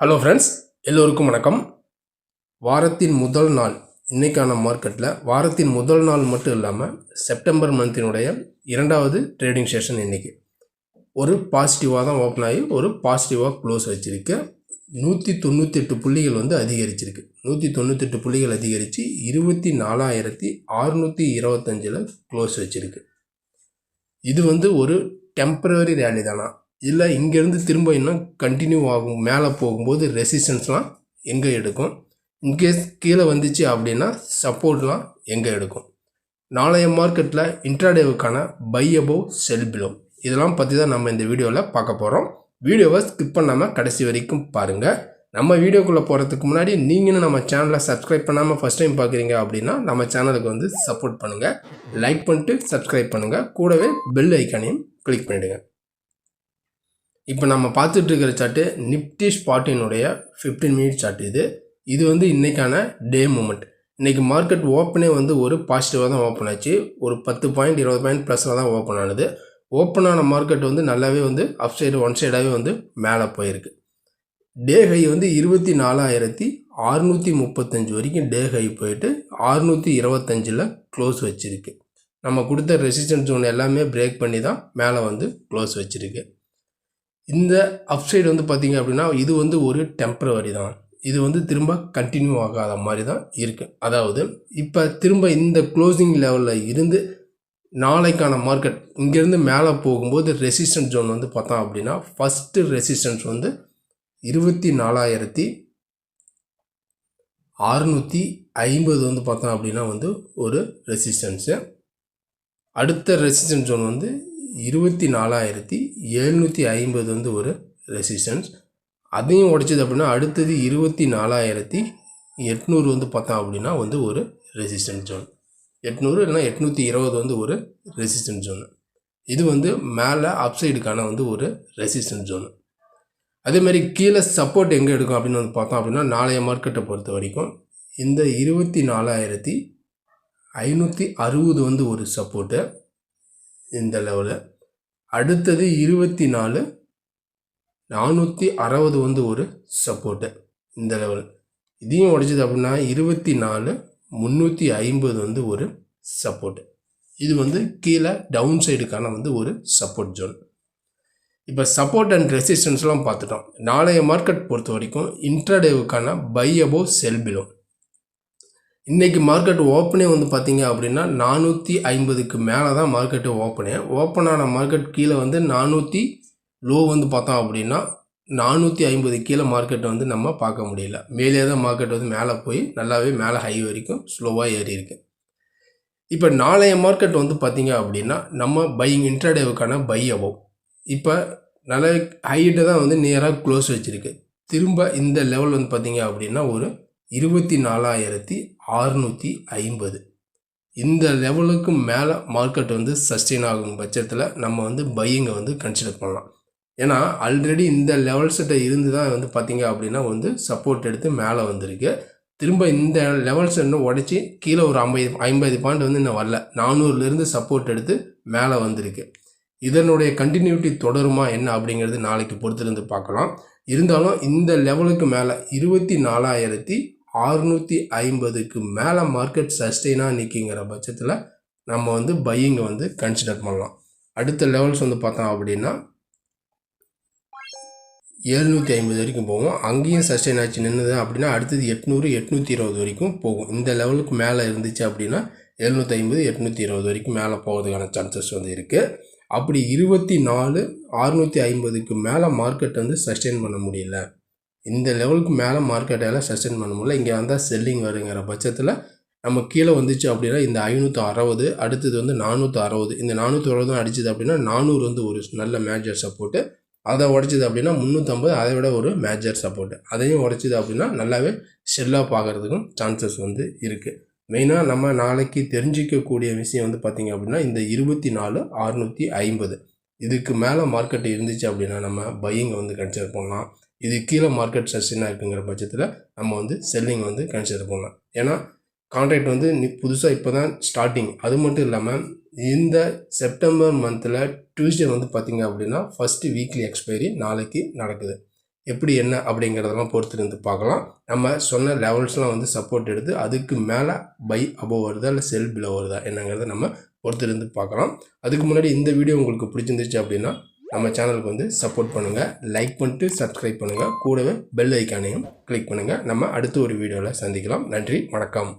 Hello friends எல்லோருக்கும் வணக்கம். வாரத்தின் முதல் நாள் இன்றைக்கான மார்க்கெட்டில் வாரத்தின் முதல் நாள் மட்டும் இல்லாமல் செப்டம்பர் மந்தினுடைய இரண்டாவது ட்ரேடிங் செஷன் இன்றைக்கி ஒரு பாசிட்டிவாக தான் ஓப்பன் ஆகி ஒரு பாசிட்டிவாக க்ளோஸ் வச்சுருக்கு. நூற்றி தொண்ணூத்தெட்டு புள்ளிகள் வந்து அதிகரிச்சிருக்கு. நூற்றி தொண்ணூத்தெட்டு புள்ளிகள் அதிகரித்து இருபத்தி நாலாயிரத்தி அறுநூற்றி இருபத்தஞ்சில் க்ளோஸ் வச்சுருக்கு. இது வந்து ஒரு டெம்பரவரி ரேலி தானா? இல்லை இங்கேருந்து திரும்ப இன்னும் கண்டினியூ ஆகும் மேலே போகும்போது ரெசிஸ்டன்ஸ்லாம் எங்கே எடுக்கும்? இன்கேஸ் கீழே வந்துச்சு அப்படின்னா சப்போர்ட்லாம் எங்கே எடுக்கும்? நாளைய மார்க்கெட்டில் இன்ட்ராடேவுக்கான பை அபோவ் செல் பிலோ இதெல்லாம் பற்றி தான் நம்ம இந்த வீடியோவில் பார்க்க போகிறோம் வீடியோவை ஸ்கிப் பண்ணாமல் கடைசி வரைக்கும் பாருங்கள் நம்ம வீடியோக்குள்ளே போகிறதுக்கு முன்னாடி நீங்களும் நம்ம சேனலை சப்ஸ்கிரைப் பண்ணாமல் ஃபஸ்ட் டைம் பார்க்குறீங்க அப்படின்னா நம்ம சேனலுக்கு வந்து சப்போர்ட் பண்ணுங்கள் லைக் பண்ணிட்டு சப்ஸ்கிரைப் பண்ணுங்கள் கூடவே பெல் ஐக்கானையும் கிளிக் பண்ணிவிடுங்க இப்போ நம்ம பார்த்துட்டு இருக்கிற சார்ட்டு நிப்டி ஸ்பாட்டினுடைய ஃபிஃப்டீன் மினிட் சார்ட் இது. இது வந்து இன்றைக்கான டே மூமெண்ட் இன்றைக்கி மார்க்கெட் ஓப்பனே வந்து ஒரு பாசிட்டிவாக தான் ஓப்பன் ஆச்சு. ஒரு பத்து பாயிண்ட் இருபது பாயிண்ட் ப்ளஸில் தான் ஓப்பன் ஆனது. ஓப்பன் ஆன மார்க்கெட் வந்து நல்லாவே வந்து அப் சைடு ஒன் சைடாகவே வந்து மேலே போயிருக்கு. டே ஹை வந்து இருபத்தி நாலாயிரத்தி அறுநூற்றி முப்பத்தஞ்சு வரைக்கும் டே ஹை போயிட்டு அறுநூற்றி இருபத்தஞ்சில் க்ளோஸ் வச்சுருக்கு. நம்ம கொடுத்த ரெசிஸ்டன்ஸ் ஜோன் எல்லாமே பிரேக் பண்ணி தான் மேலே வந்து க்ளோஸ் வச்சுருக்கு. இந்த அப்சைடு வந்து பார்த்திங்க அப்படின்னா இது வந்து ஒரு டெம்பரவரி தான். இது வந்து திரும்ப கண்டினியூ ஆகாத மாதிரி தான் இருக்குது அதாவது இப்போ திரும்ப இந்த க்ளோசிங் லெவலில் இருந்து நாளைக்கான மார்க்கெட் இங்கேருந்து மேலே போகும்போது ரெசிஸ்டன்ஸ் ஜோன் வந்து பார்த்தோம் அப்படின்னா ஃபஸ்ட்டு ரெசிஸ்டன்ஸ் வந்து இருபத்தி நாலாயிரத்தி அறுநூற்றி ஐம்பது வந்து பார்த்தோம் அப்படின்னா வந்து ஒரு ரெசிஸ்டன்ஸு அடுத்த ரெசிஸ்டன்ஸ் ஜோன் வந்து இருபத்தி நாலாயிரத்தி எழுநூற்றி ஐம்பது வந்து ஒரு ரெசிஸ்டன்ஸ். அதையும் உடைச்சது அப்படின்னா அடுத்தது இருபத்தி நாலாயிரத்தி எட்நூறு வந்து பார்த்தோம் அப்படின்னா வந்து ஒரு ரெசிஸ்டன்ஸ் ஜோன். எட்நூறு இல்லைனா எட்நூற்றி இருபது வந்து ஒரு ரெசிஸ்டன்ஸ் ஜோனு. இது வந்து மேலே அப்சைடுக்கான வந்து ஒரு ரெசிஸ்டன்ஸ் ஜோனு. அதேமாதிரி கீழே சப்போர்ட் எங்கே எடுக்கும் அப்படின்னு வந்து பார்த்தோம் அப்படின்னா நாளைய மார்க்கெட்டை பொறுத்த வரைக்கும் இந்த இருபத்தி நாலாயிரத்தி ஐநூற்றி அறுபது வந்து ஒரு சப்போர்ட்டு இந்த லெவலு அடுத்தது இருபத்தி நாலு நானூற்றி அறுபது வந்து ஒரு சப்போர்ட்டு இந்த லெவல் இதையும் உடைச்சது அப்படின்னா இருபத்தி நாலு முந்நூற்றி ஐம்பது வந்து ஒரு சப்போர்ட்டு இது வந்து கீழே டவுன் சைடுக்கான வந்து ஒரு சப்போர்ட் ஜோன் இப்போ சப்போர்ட் அண்ட் ரெசிஸ்டன்ஸ்லாம் பார்த்துட்டோம். நாளைய மார்க்கெட் பொறுத்த வரைக்கும் இன்ட்ராடேவுக்கான பை அபோவ் செல் பிலோ இன்றைக்கி மார்க்கெட் ஓப்பனே வந்து பார்த்திங்க அப்படின்னா நானூற்றி ஐம்பதுக்கு மேலே தான் மார்க்கெட்டு ஓப்பனே ஓப்பன் ஆன மார்க்கெட் கீழே வந்து நானூற்றி லோ வந்து பார்த்தோம் அப்படின்னா நானூற்றி ஐம்பது கீழே மார்க்கெட்டை வந்து நம்ம பார்க்க முடியல. மேலே தான் மார்க்கெட் வந்து மேலே போய் நல்லாவே மேலே ஹை வரைக்கும் ஸ்லோவாக ஏறி இருக்கு. இப்போ நாளைய மார்க்கெட் வந்து பார்த்திங்க அப்படின்னா நம்ம பையிங் இன்ட்ராடேவுக்கான பை அபவ் இப்போ நல்ல ஹைட்டை தான் வந்து நியராக க்ளோஸ் வச்சுருக்கு. திரும்ப இந்த லெவல் வந்து பார்த்திங்க அப்படின்னா ஒரு இருபத்தி நாலாயிரத்தி அறுநூற்றி ஐம்பது. இந்த லெவலுக்கு மேலே மார்க்கெட் வந்து சஸ்டெயின் ஆகும் பட்சத்தில் நம்ம வந்து பையிங்கை வந்து கன்சிடர் பண்ணலாம். ஏன்னா ஆல்ரெடி இந்த லெவல்ஸ்கிட்ட இருந்து தான் வந்து பார்த்திங்க அப்படின்னா வந்து சப்போர்ட் எடுத்து மேலே வந்திருக்கு. திரும்ப இந்த லெவல்ஸ் இன்னும் உடச்சி கீழே ஒரு ஐம்பது ஐம்பது பாயிண்ட் வந்து இன்னும் வரல. நானூறுலேருந்து சப்போர்ட் எடுத்து மேலே வந்திருக்கு. இதனுடைய கண்டினியூட்டி தொடருமா என்ன அப்படிங்கிறது நாளைக்கு பொறுத்திருந்து பார்க்கலாம். இருந்தாலும் இந்த லெவலுக்கு மேலே இருபத்தி நாலாயிரத்தி அறுநூற்றி ஐம்பதுக்கு மேலே மார்க்கெட் சஸ்டெயினாக நிற்கிங்கிற பட்சத்தில் நம்ம வந்து பையிங்கை வந்து கன்சிடர் பண்ணலாம். அடுத்த லெவல்ஸ் வந்து பார்த்தோம் அப்படின்னா எழுநூற்றி ஐம்பது வரைக்கும் போகும். அங்கேயும் சஸ்டெயின் ஆச்சு நின்றுது அப்படின்னா அடுத்தது எட்நூறு எட்நூற்றி இருபது வரைக்கும் போகும். இந்த லெவலுக்கு மேலே இருந்துச்சு அப்படின்னா எழுநூற்றி ஐம்பது எட்நூற்றி இருபது வரைக்கும் மேலே போகிறதுக்கான சான்சஸ் வந்து இருக்குது அப்படி இருபத்தி நாலு அறுநூற்றி ஐம்பதுக்கு மேலே மார்க்கெட் வந்து சஸ்டெயின் பண்ண முடியல. இந்த லெவலுக்கு மேலே மார்க்கெட்டால் சஸ்டெயின் பண்ண முடியல. இங்கே வந்தால் செல்லிங் வருங்கிற பட்சத்தில் நம்ம கீழே வந்துச்சு அப்படின்னா இந்த ஐநூற்றி அறுபது அடுத்தது வந்து நானூற்றி அறுபது. இந்த நானூற்றி அறுபது அடிச்சது அப்படின்னா நானூறு வந்து ஒரு நல்ல மேஜர் சப்போர்ட்டு அதை உடச்சிது அப்படின்னா முந்நூற்றம்பது அதை விட ஒரு மேஜர் சப்போர்ட்டு அதையும் உடச்சிது அப்படின்னா நல்லாவே ஷெல்லாக பார்க்குறதுக்கும் சான்சஸ் வந்து இருக்குது மெயினாக நம்ம நாளைக்கு தெரிஞ்சிக்கக்கூடிய விஷயம் வந்து பார்த்திங்க அப்படின்னா இந்த இருபத்தி நாலு அறுநூற்றி ஐம்பது. இதுக்கு மேலே மார்க்கெட் இருந்துச்சு அப்படின்னா நம்ம பையிங்கை வந்து கன்சிடர் பண்ணலாம். இது கீழே மார்க்கெட் சஸ்டினாக இருக்குங்கிற பட்சத்தில் நம்ம வந்து செல்லிங் வந்து கன்சிடர் பண்ணலாம். ஏன்னா கான்ட்ராக்ட் வந்து நீ புதுசாக இப்போ தான் ஸ்டார்டிங் அது மட்டும் இல்லாமல் இந்த செப்டம்பர் மந்தில் டியூஸ்டே வந்து பார்த்திங்க அப்படின்னா ஃபஸ்ட்டு வீக்லி எக்ஸ்பைரி நாளைக்கு நடக்குது. எப்படி என்ன அப்படிங்கிறதெல்லாம் பொறுத்து இருந்து பார்க்கலாம். நம்ம சொன்ன லெவல்ஸ்லாம் வந்து சப்போர்ட் எடுத்து அதுக்கு மேலே பை அபோவ் வருதா இல்லை செல் பிலோ வருதா என்னங்கிறத நம்ம பொறுத்து இருந்து பார்க்கலாம். அதுக்கு முன்னாடி இந்த வீடியோ உங்களுக்கு பிடிச்சிருந்துச்சு அப்படின்னா நம்ம சேனலுக்கு வந்து சப்போர்ட் பண்ணுங்கள் லைக் பண்ணிட்டு சப்ஸ்கிரைப் பண்ணுங்கள் கூடவே பெல் ஐக்கானையும் கிளிக் பண்ணுங்கள் நம்ம அடுத்த ஒரு வீடியோவில் சந்திக்கலாம். நன்றி. வணக்கம்.